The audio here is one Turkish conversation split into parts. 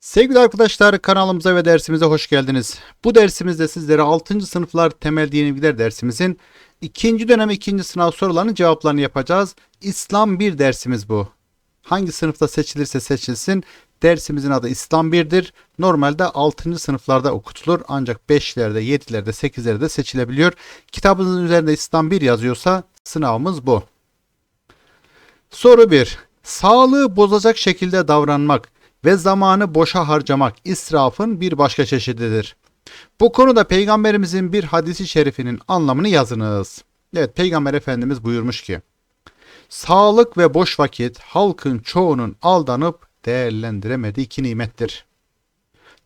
Sevgili arkadaşlar kanalımıza ve dersimize hoş geldiniz. Bu dersimizde sizlere 6. sınıflar temel dini bilgiler dersimizin 2. dönem 2. sınav sorularının cevaplarını yapacağız. İslam 1 dersimiz bu. Hangi sınıfta seçilirse seçilsin dersimizin adı İslam 1'dir. Normalde 6. sınıflarda okutulur ancak 5'lerde, 7'lerde, 8'lerde seçilebiliyor. Kitabınızın üzerinde İslam 1 yazıyorsa sınavımız bu. Soru 1. Sağlığı bozacak şekilde davranmak ve zamanı boşa harcamak israfın bir başka çeşididir. Bu konuda peygamberimizin bir hadisi şerifinin anlamını yazınız. Evet peygamber efendimiz buyurmuş ki Sağlık ve boş vakit halkın çoğunun aldanıp değerlendiremediği iki nimettir.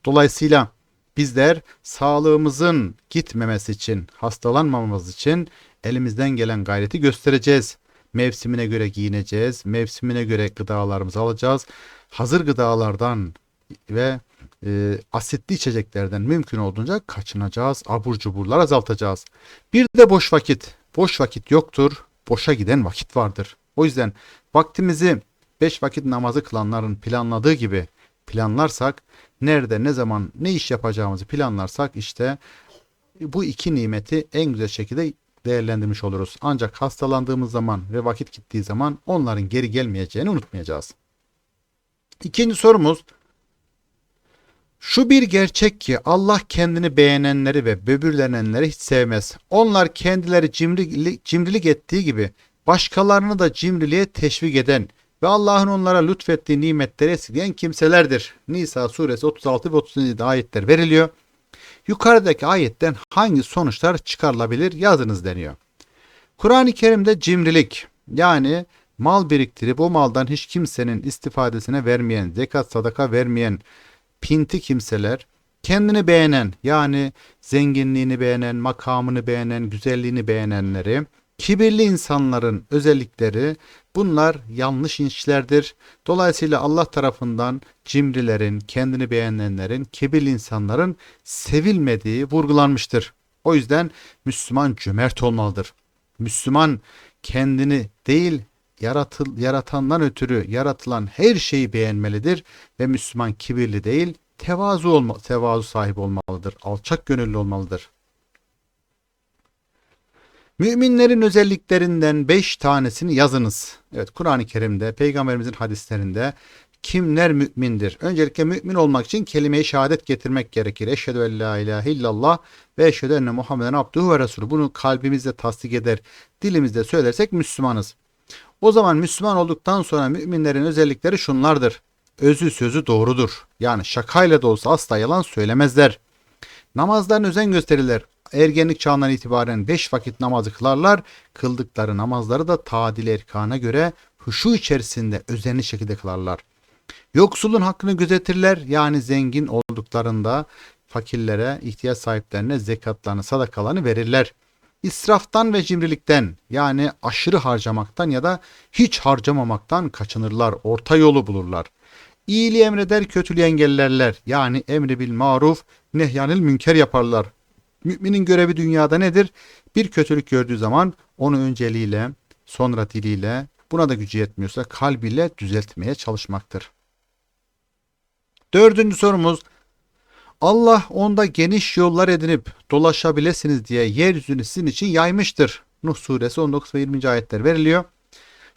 Dolayısıyla bizler sağlığımızın gitmemesi için, hastalanmamamız için elimizden gelen gayreti göstereceğiz. Mevsimine göre giyineceğiz, mevsimine göre gıdalarımızı alacağız. Hazır gıdalardan ve e, asitli içeceklerden mümkün olduğunca kaçınacağız. Abur cuburlar azaltacağız. Bir de boş vakit. Boş vakit yoktur. Boşa giden vakit vardır. O yüzden vaktimizi beş vakit namazı kılanların planladığı gibi planlarsak, nerede, ne zaman, ne iş yapacağımızı planlarsak işte bu iki nimeti en güzel şekilde değerlendirmiş oluruz. Ancak hastalandığımız zaman ve vakit gittiği zaman onların geri gelmeyeceğini unutmayacağız. İkinci sorumuz şu bir gerçek ki Allah kendini beğenenleri ve böbürlenenleri hiç sevmez. Onlar kendileri cimrilik, cimrilik ettiği gibi başkalarını da cimriliğe teşvik eden ve Allah'ın onlara lütfettiği nimetleri esirgeyen kimselerdir. Nisa suresi 36 ve 37 ayetler veriliyor. Yukarıdaki ayetten hangi sonuçlar çıkarılabilir yazınız deniyor. Kur'an-ı Kerim'de cimrilik yani mal biriktirip o maldan hiç kimsenin istifadesine vermeyen, zekat sadaka vermeyen pinti kimseler, kendini beğenen yani zenginliğini beğenen, makamını beğenen, güzelliğini beğenenleri, kibirli insanların özellikleri bunlar yanlış işlerdir. Dolayısıyla Allah tarafından cimrilerin, kendini beğenenlerin, kibirli insanların sevilmediği vurgulanmıştır. O yüzden Müslüman cömert olmalıdır. Müslüman kendini değil yaratıl, yaratandan ötürü yaratılan her şeyi beğenmelidir ve Müslüman kibirli değil tevazu olma, tevazu sahibi olmalıdır. Alçak gönüllü olmalıdır. Müminlerin özelliklerinden beş tanesini yazınız. Evet Kur'an-ı Kerim'de, Peygamberimizin hadislerinde kimler mümindir? Öncelikle mümin olmak için kelime-i şehadet getirmek gerekir. Eşhedü en la ilahe illallah ve eşhedü enne Muhammeden abduhu ve resulü. Bunu kalbimizde tasdik eder, dilimizde söylersek Müslümanız. O zaman Müslüman olduktan sonra müminlerin özellikleri şunlardır. Özü sözü doğrudur. Yani şakayla da olsa asla yalan söylemezler. Namazlarına özen gösterirler. Ergenlik çağından itibaren 5 vakit namazı kılarlar. Kıldıkları namazları da tadil erkana göre huşu içerisinde özenli şekilde kılarlar. Yoksulun hakkını gözetirler. Yani zengin olduklarında fakirlere, ihtiyaç sahiplerine zekatlarını, sadakalarını verirler. İsraftan ve cimrilikten yani aşırı harcamaktan ya da hiç harcamamaktan kaçınırlar, orta yolu bulurlar. İyiliği emreder, kötülüğü engellerler. Yani emri bil maruf, nehyanil münker yaparlar. Müminin görevi dünyada nedir? Bir kötülük gördüğü zaman onu önceliğiyle, sonra diliyle, buna da gücü yetmiyorsa kalbiyle düzeltmeye çalışmaktır. Dördüncü sorumuz Allah onda geniş yollar edinip dolaşabilirsiniz diye yeryüzünü sizin için yaymıştır. Nuh suresi 19 ve 20. ayetler veriliyor.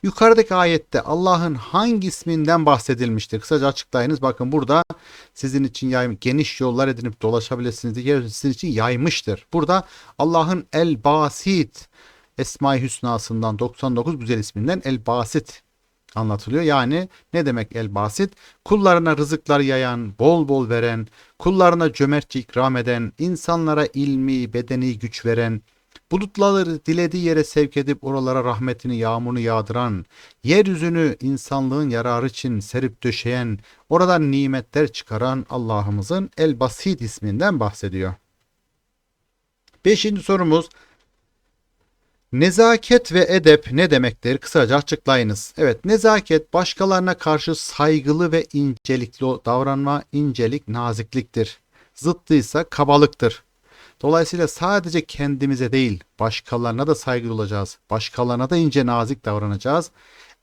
Yukarıdaki ayette Allah'ın hangi isminden bahsedilmiştir? Kısaca açıklayınız. Bakın burada sizin için yaymış, geniş yollar edinip dolaşabilirsiniz diye sizin için yaymıştır. Burada Allah'ın El Basit Esma-i Hüsna'sından 99 güzel isminden El Basit anlatılıyor. Yani ne demek el basit? Kullarına rızıklar yayan, bol bol veren, kullarına cömertçe ikram eden, insanlara ilmi, bedeni güç veren, bulutları dilediği yere sevk edip oralara rahmetini, yağmurunu yağdıran, yeryüzünü insanlığın yararı için serip döşeyen, oradan nimetler çıkaran Allah'ımızın El Basit isminden bahsediyor. Beşinci sorumuz Nezaket ve edep ne demektir? Kısaca açıklayınız. Evet, nezaket başkalarına karşı saygılı ve incelikli davranma, incelik, nazikliktir. Zıttıysa kabalıktır. Dolayısıyla sadece kendimize değil, başkalarına da saygılı olacağız. Başkalarına da ince nazik davranacağız.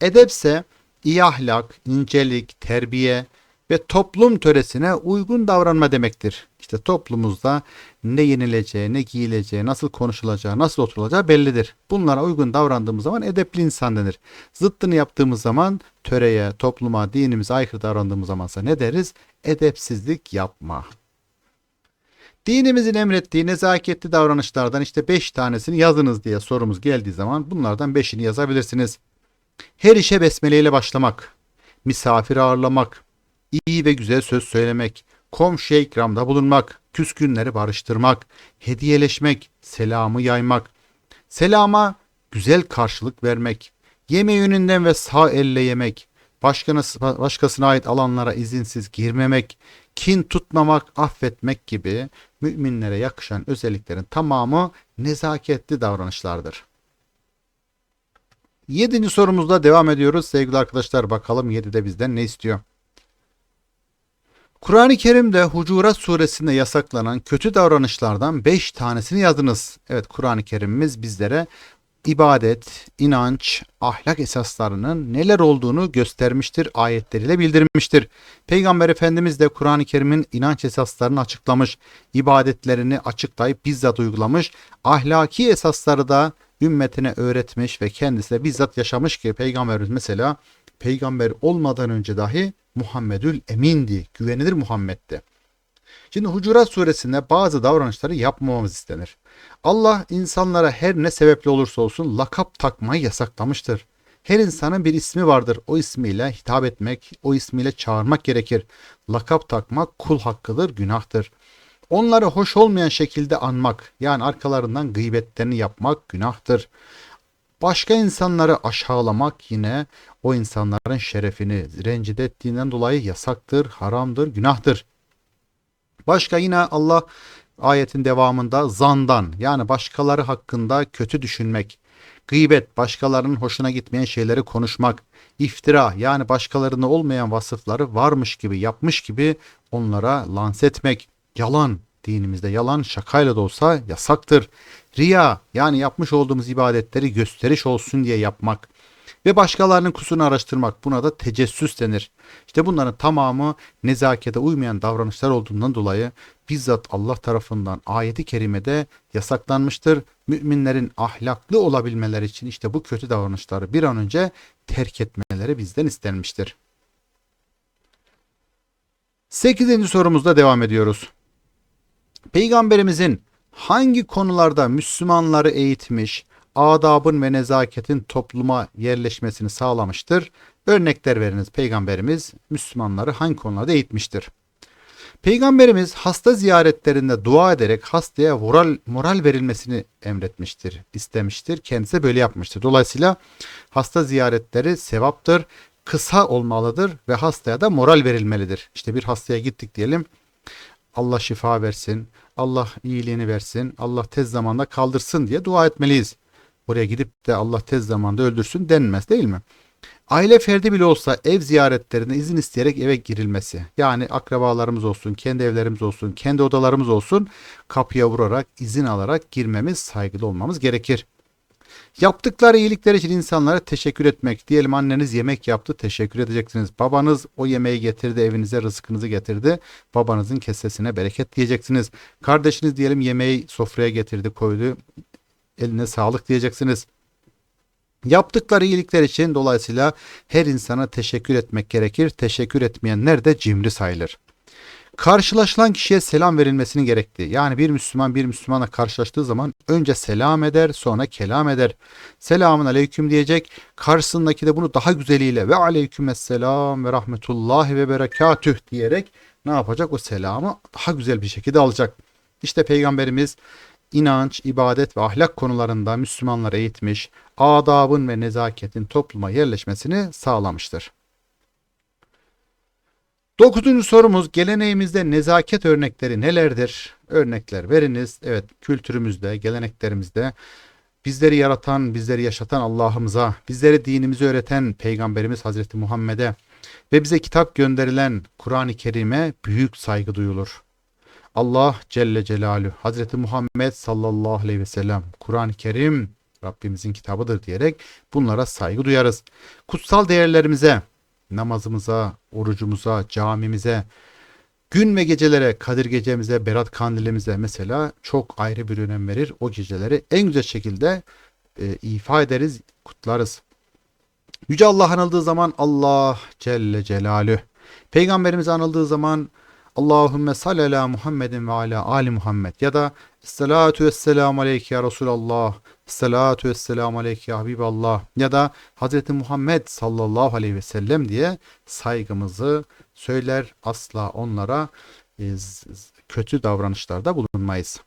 Edepse iyi ahlak, incelik, terbiye, ve toplum töresine uygun davranma demektir. İşte toplumumuzda ne yenileceği, ne giyileceği, nasıl konuşulacağı, nasıl oturulacağı bellidir. Bunlara uygun davrandığımız zaman edepli insan denir. Zıttını yaptığımız zaman töreye, topluma, dinimize aykırı davrandığımız zamansa ne deriz? Edepsizlik yapma. Dinimizin emrettiği nezaketli davranışlardan işte 5 tanesini yazınız diye sorumuz geldiği zaman bunlardan 5'ini yazabilirsiniz. Her işe besmele ile başlamak, misafir ağırlamak, iyi ve güzel söz söylemek, komşuya ikramda bulunmak, küskünleri barıştırmak, hediyeleşmek, selamı yaymak, selama güzel karşılık vermek, yeme yönünden ve sağ elle yemek, başkasına, başkasına ait alanlara izinsiz girmemek, kin tutmamak, affetmek gibi müminlere yakışan özelliklerin tamamı nezaketli davranışlardır. Yedinci sorumuzda devam ediyoruz. Sevgili arkadaşlar bakalım 7'de bizden ne istiyor? Kur'an-ı Kerim'de Hucurat suresinde yasaklanan kötü davranışlardan 5 tanesini yazınız. Evet Kur'an-ı Kerim'imiz bizlere ibadet, inanç, ahlak esaslarının neler olduğunu göstermiştir, ayetleriyle bildirmiştir. Peygamber Efendimiz de Kur'an-ı Kerim'in inanç esaslarını açıklamış, ibadetlerini açıklayıp bizzat uygulamış, ahlaki esasları da ümmetine öğretmiş ve kendisi de bizzat yaşamış ki Peygamberimiz mesela peygamber olmadan önce dahi Muhammedül Emin'di, güvenilir Muhammed'di. Şimdi Hucurat suresinde bazı davranışları yapmamamız istenir. Allah insanlara her ne sebeple olursa olsun lakap takmayı yasaklamıştır. Her insanın bir ismi vardır. O ismiyle hitap etmek, o ismiyle çağırmak gerekir. Lakap takmak kul hakkıdır, günahtır. Onları hoş olmayan şekilde anmak, yani arkalarından gıybetlerini yapmak günahtır. Başka insanları aşağılamak yine o insanların şerefini rencide ettiğinden dolayı yasaktır, haramdır, günahtır. Başka yine Allah ayetin devamında zandan yani başkaları hakkında kötü düşünmek, gıybet başkalarının hoşuna gitmeyen şeyleri konuşmak, iftira yani başkalarında olmayan vasıfları varmış gibi yapmış gibi onlara lanse etmek, yalan dinimizde yalan şakayla da olsa yasaktır. Riya yani yapmış olduğumuz ibadetleri gösteriş olsun diye yapmak ve başkalarının kusurunu araştırmak buna da tecessüs denir. İşte bunların tamamı nezakete uymayan davranışlar olduğundan dolayı bizzat Allah tarafından ayeti kerimede yasaklanmıştır. Müminlerin ahlaklı olabilmeleri için işte bu kötü davranışları bir an önce terk etmeleri bizden istenmiştir. Sekizinci sorumuzda devam ediyoruz. Peygamberimizin hangi konularda Müslümanları eğitmiş, adabın ve nezaketin topluma yerleşmesini sağlamıştır? Örnekler veriniz. Peygamberimiz Müslümanları hangi konularda eğitmiştir? Peygamberimiz hasta ziyaretlerinde dua ederek hastaya moral, moral verilmesini emretmiştir, istemiştir. Kendisi böyle yapmıştır. Dolayısıyla hasta ziyaretleri sevaptır, kısa olmalıdır ve hastaya da moral verilmelidir. İşte bir hastaya gittik diyelim. Allah şifa versin, Allah iyiliğini versin, Allah tez zamanda kaldırsın diye dua etmeliyiz. Oraya gidip de Allah tez zamanda öldürsün denmez değil mi? Aile ferdi bile olsa ev ziyaretlerine izin isteyerek eve girilmesi. Yani akrabalarımız olsun, kendi evlerimiz olsun, kendi odalarımız olsun kapıya vurarak izin alarak girmemiz, saygılı olmamız gerekir. Yaptıkları iyilikler için insanlara teşekkür etmek. Diyelim anneniz yemek yaptı, teşekkür edeceksiniz. Babanız o yemeği getirdi, evinize rızkınızı getirdi. Babanızın kesesine bereket diyeceksiniz. Kardeşiniz diyelim yemeği sofraya getirdi, koydu. Eline sağlık diyeceksiniz. Yaptıkları iyilikler için dolayısıyla her insana teşekkür etmek gerekir. Teşekkür etmeyenler de cimri sayılır. Karşılaşılan kişiye selam verilmesini gerektiği. Yani bir Müslüman bir Müslümana karşılaştığı zaman önce selam eder sonra kelam eder. Selamun aleyküm diyecek. Karşısındaki de bunu daha güzeliyle ve aleykümselam ve rahmetullahi ve berekatüh diyerek ne yapacak? O selamı daha güzel bir şekilde alacak. İşte Peygamberimiz inanç, ibadet ve ahlak konularında Müslümanları eğitmiş, adabın ve nezaketin topluma yerleşmesini sağlamıştır. Dokuzuncu sorumuz geleneğimizde nezaket örnekleri nelerdir? Örnekler veriniz. Evet kültürümüzde, geleneklerimizde bizleri yaratan, bizleri yaşatan Allah'ımıza, bizlere dinimizi öğreten Peygamberimiz Hazreti Muhammed'e ve bize kitap gönderilen Kur'an-ı Kerim'e büyük saygı duyulur. Allah Celle Celaluhu Hazreti Muhammed sallallahu aleyhi ve sellem Kur'an-ı Kerim Rabbimizin kitabıdır diyerek bunlara saygı duyarız. Kutsal değerlerimize, namazımıza, orucumuza, camimize, gün ve gecelere, Kadir gecemize, Berat kandilimize mesela çok ayrı bir önem verir. O geceleri en güzel şekilde e, ifa ederiz, kutlarız. Yüce Allah anıldığı zaman Allah Celle Celalü. Peygamberimiz anıldığı zaman Allahümme salli ala Muhammedin ve ala ali Muhammed. Ya da Esselatu vesselamu aleyke ya Resulallah Esselatu vesselamu aleyke ya Habiballah. Ya da Hazreti Muhammed sallallahu aleyhi ve sellem diye saygımızı söyler. Asla onlara e, kötü davranışlarda bulunmayız.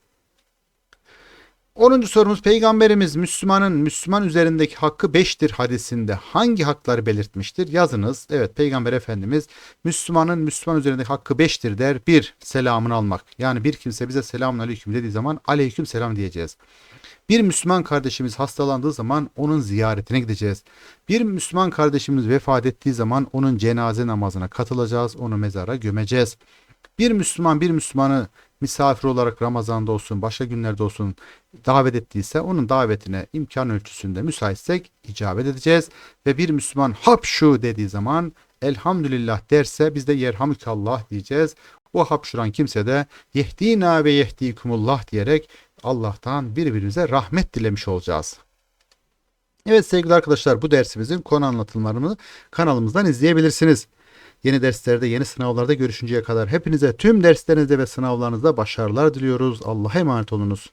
10. sorumuz Peygamberimiz Müslümanın Müslüman üzerindeki hakkı 5'tir hadisinde hangi hakları belirtmiştir? Yazınız. Evet Peygamber Efendimiz Müslümanın Müslüman üzerindeki hakkı 5'tir der. 1. Selamını almak. Yani bir kimse bize selamun aleyküm dediği zaman aleyküm selam diyeceğiz. Bir Müslüman kardeşimiz hastalandığı zaman onun ziyaretine gideceğiz. Bir Müslüman kardeşimiz vefat ettiği zaman onun cenaze namazına katılacağız. Onu mezara gömeceğiz. Bir Müslüman bir Müslümanı misafir olarak Ramazan'da olsun, başka günlerde olsun davet ettiyse onun davetine imkan ölçüsünde müsaitsek icabet edeceğiz. Ve bir Müslüman hapşu dediği zaman elhamdülillah derse biz de yerhamükallah diyeceğiz. O hapşuran kimse de yehdina ve yehdikumullah diyerek Allah'tan birbirimize rahmet dilemiş olacağız. Evet sevgili arkadaşlar bu dersimizin konu anlatımlarını kanalımızdan izleyebilirsiniz. Yeni derslerde, yeni sınavlarda görüşünceye kadar hepinize tüm derslerinizde ve sınavlarınızda başarılar diliyoruz. Allah'a emanet olunuz.